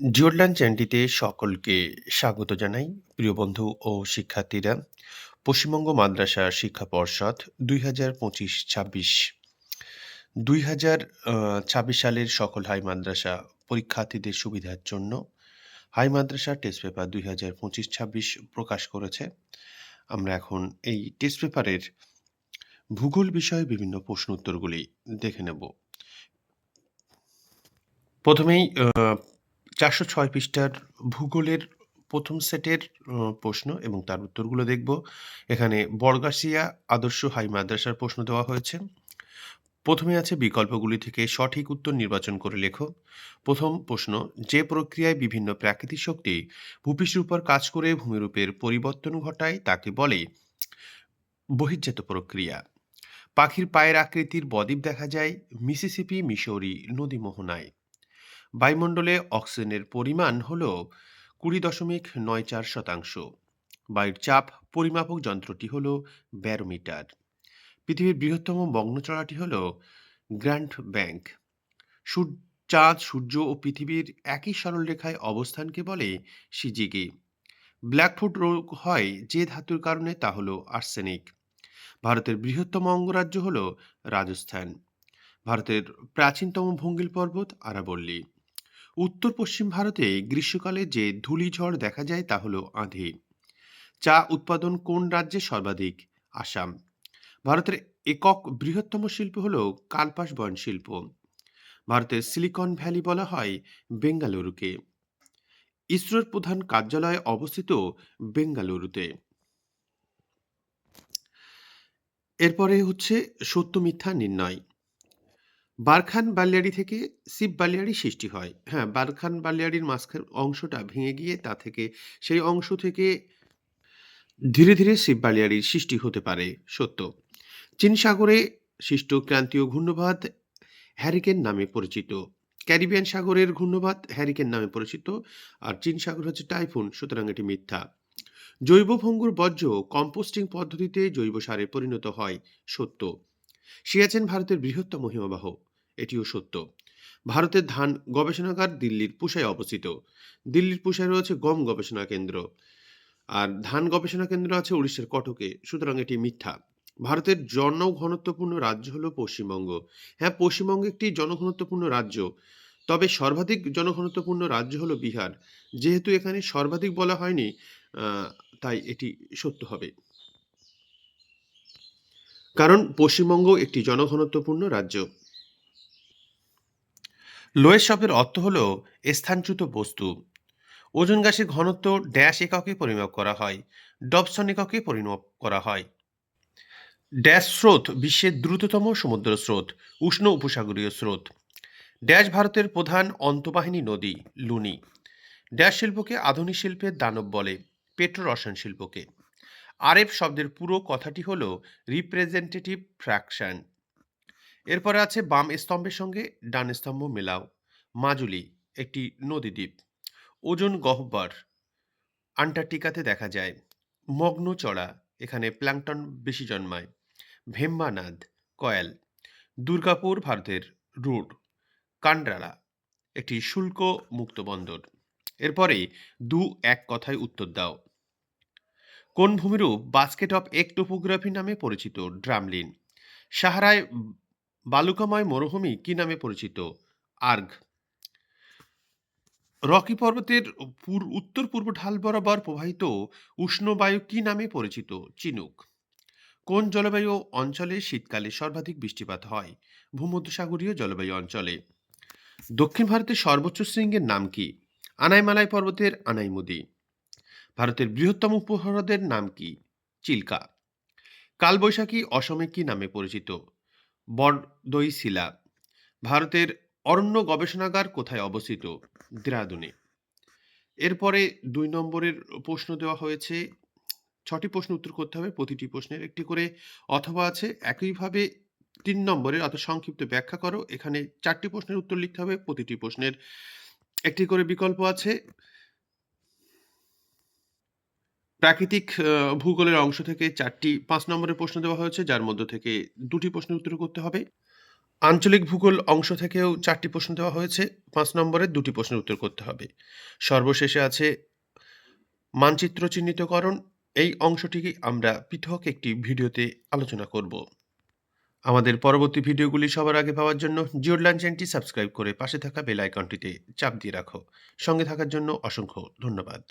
জিওরল্যান্ড চ্যানেলটিতে সকলকে স্বাগত জানাই, প্রিয় বন্ধু ও শিক্ষার্থীরা। পশ্চিমবঙ্গ মাদ্রাসা শিক্ষা পর্ষদ দুই হাজার পঁচিশ ছাব্বিশ। দুই হাজার ছাব্বিশ সালের সকল হাই মাদ্রাসা পরীক্ষার্থীদের সুবিধার জন্য হাই মাদ্রাসা টেস্ট পেপার দুই হাজার পঁচিশ ছাব্বিশ প্রকাশ করেছে। আমরা এখন এই টেস্ট পেপারের ভূগোল বিষয়ে বিভিন্ন প্রশ্ন উত্তরগুলি দেখে নেব। প্রথমেই চারশো ছয় পৃষ্ঠার ভূগোলের প্রথম সেটের প্রশ্ন এবং তার উত্তরগুলো দেখব। এখানে বর্গাসিয়া আদর্শ হাই মাদ্রাসার প্রশ্ন দেওয়া হয়েছে। প্রথমে আছে বিকল্পগুলি থেকে সঠিক উত্তর নির্বাচন করে লেখো। প্রথম প্রশ্ন, যে প্রক্রিয়ায় বিভিন্ন প্রাকৃতিক শক্তি ভূপৃষ্ঠের উপর কাজ করে ভূমিরূপের পরিবর্তন ঘটায় তাকে বলে বহির্জাত প্রক্রিয়া। পাখির পায়ের আকৃতির বদ্বীপ দেখা যায়, মিসিসিপি, মিশরি নদী মোহনায় বায়ুমণ্ডলে অক্সিজেনের পরিমাণ হল কুড়ি দশমিক নয় চার শতাংশ। বায়ুর চাপ পরিমাপক যন্ত্রটি হল ব্যারোমিটার। পৃথিবীর বৃহত্তম মগ্নচড়াটি হল গ্র্যান্ড ব্যাংক। চাঁদ, সূর্য ও পৃথিবীর একই সরলরেখায় অবস্থানকে বলে সিজিগি ব্ল্যাকফুট রোগ হয় যে ধাতুর কারণে তা হল আর্সেনিক। ভারতের বৃহত্তম অঙ্গরাজ্য হল রাজস্থান। ভারতের প্রাচীনতম ভঙ্গিল পর্বত আরাবল্লী। উত্তর পশ্চিম ভারতে গ্রীষ্মকালে যে ধূলিঝড় দেখা যায় তা হল আঁধে। চা উৎপাদন কোন রাজ্যে সর্বাধিক? আসাম। ভারতের একক বৃহত্তম শিল্প হল কালপাস বয়ন শিল্প। ভারতের সিলিকন ভ্যালি বলা হয় বেঙ্গালুরুকে। ইসরোর প্রধান কার্যালয় অবস্থিত বেঙ্গালুরুতে। এরপরে হচ্ছে সত্য মিথ্যা নির্ণয়। বারখান বালিয়াড়ি থেকে শিব বালিয়াড়ি সৃষ্টি হয়। হ্যাঁ বারখান বালিয়াড়ির মাঝখান অংশটা ভেঙে গিয়ে তা থেকে সেই অংশ থেকে ধীরে ধীরে শিব বালিয়াড়ির সৃষ্টি হতে পারে, সত্য। চীন সাগরে সৃষ্ট ক্রান্তীয় ঘূর্ণবাদ হ্যারিকেন নামে পরিচিত। ক্যারিবিয়ান সাগরের ঘূর্ণবাদ হ্যারিকেন নামে পরিচিত আর চীন সাগর হচ্ছে টাইফুন, সুতরাং এটি মিথ্যা। জৈব ভঙ্গুর বর্জ্য কম্পোস্টিং পদ্ধতিতে জৈব সারে পরিণত হয়, সত্য। সিয়াচেন ভারতের বৃহত্তম হিমবাহ। এটিও সত্য। ভারতের ধান গবেষণাগার দিল্লির পুষায় অবস্থিত। দিল্লির পুষায় রয়েছে গম গবেষণা কেন্দ্র। আর ধান গবেষণা কেন্দ্র আছে উড়িষ্যার কটকে। সুতরাং এটি মিথ্যা। ভারতের জনঘনত্বপূর্ণ রাজ্য হলো পশ্চিমবঙ্গ। হ্যাঁ পশ্চিমবঙ্গ একটি জনঘনত্বপূর্ণ রাজ্য। তবে সর্বাধিক জনঘনত্বপূর্ণ রাজ্য হলো বিহার। যেহেতু এখানে সর্বাধিক বলা হয়নি তাই এটি সত্য হবে। কারণ পশ্চিমবঙ্গ একটি জনঘনত্বপূর্ণ রাজ্য। লোয়ের শপের অর্থ হল স্থানচ্যুত বস্তু। ওজন গ্যাসের ঘনত্ব ড্যাশ এককে পরিমাপ করা হয়, ডবসন এককে পরিমাপ করা হয়। ড্যাশ স্রোত বিশ্বের দ্রুততম সমুদ্র স্রোত, উষ্ণ উপসাগরীয় স্রোত। ড্যাশ ভারতের প্রধান অন্তবাহিনী নদী, লুনি। ড্যাশ শিল্পকে আধুনিক শিল্পের দানব বলে পেট্রো রসায়ন শিল্পকে। আরএফ শব্দের পুরো কথাটি হল রিপ্রেজেন্টেটিভ ফ্র্যাকশন এরপরে আছে বাম স্তম্ভের সঙ্গে ডান স্তম্ভ মেলাও। মাজুলি, একটি নদীদ্বীপ ওজন গহ্বর, আন্টার্কটিকাতে দেখা যায়। মগ্ন চড়া, এখানে প্ল্যাংটন বেশি জন্মায়। ভেম্বানাদ, কয়েল। দুর্গাপুর, ভারতের রুড কান্ডারা একটি শুল্ক মুক্ত বন্দর। এরপরে দু এক কথায় উত্তর দাও। কোন ভূমিরূপ বাস্কেট অফ এক টোপোগ্রাফি নামে পরিচিত? ড্রামলিন। সাহারায় বালুকাময় মরুভূমি কি নামে পরিচিত? আর্ঘ। রকি পর্বতের উত্তর পূর্ব ঢাল বরাবর প্রবাহিত উষ্ণ বায়ু কি নামে পরিচিত? চিনুক। কোন জলবায়ু অঞ্চলে শীতকালে সর্বাধিক বৃষ্টিপাত হয়? ভূমধ্যসাগরীয় জলবায়ু অঞ্চলে। দক্ষিণ ভারতের সর্বোচ্চ শৃঙ্গের নাম কি? আনাইমালাই পর্বতের আনাইমুদি। ভারতের বৃহত্তম উপহ্রদের নাম কি? চিল্কা। কালবৈশাখী অসমে কি নামে পরিচিত? বরদই শিলা। ভারতের অরণ্য গবেষণাগার কোথায় অবস্থিত? দেরাদুনে। এরপরে দুই নম্বরের প্রশ্ন দেওয়া হয়েছে। ছটি প্রশ্ন উত্তর করতে হবে, প্রতিটি প্রশ্নের একটি করে অথবা আছে। একইভাবে তিন নম্বরের অত সংক্ষিপ্ত ব্যাখ্যা করো। এখানে চারটি প্রশ্নের উত্তর লিখতে হবে, প্রতিটি প্রশ্নের একটি করে বিকল্প আছে। প্রাকৃতিক ভূগোলের অংশ থেকে চারটি পাঁচ নম্বরের প্রশ্ন দেওয়া হয়েছে, যার মধ্য থেকে দুটি প্রশ্নের উত্তর করতে হবে আঞ্চলিক ভূগোল অংশ থেকেও চারটি প্রশ্ন দেওয়া হয়েছে। পাঁচ নম্বরের ২ টি প্রশ্নের উত্তর করতে হবে। সর্বশেষে আছে মানচিত্র চিহ্নিতকরণ। এই অংশটিকে আমরা পৃথক একটি ভিডিওতে আলোচনা করব। আমাদের পরবর্তী ভিডিওগুলি সবার আগে পাওয়ার জন্য জিওডলাইন চ্যানেলটি সাবস্ক্রাইব করে পাশে থাকা বেল আইকনটিতে চাপ দিয়ে রাখো। সঙ্গে থাকার জন্য অসংখ্য ধন্যবাদ।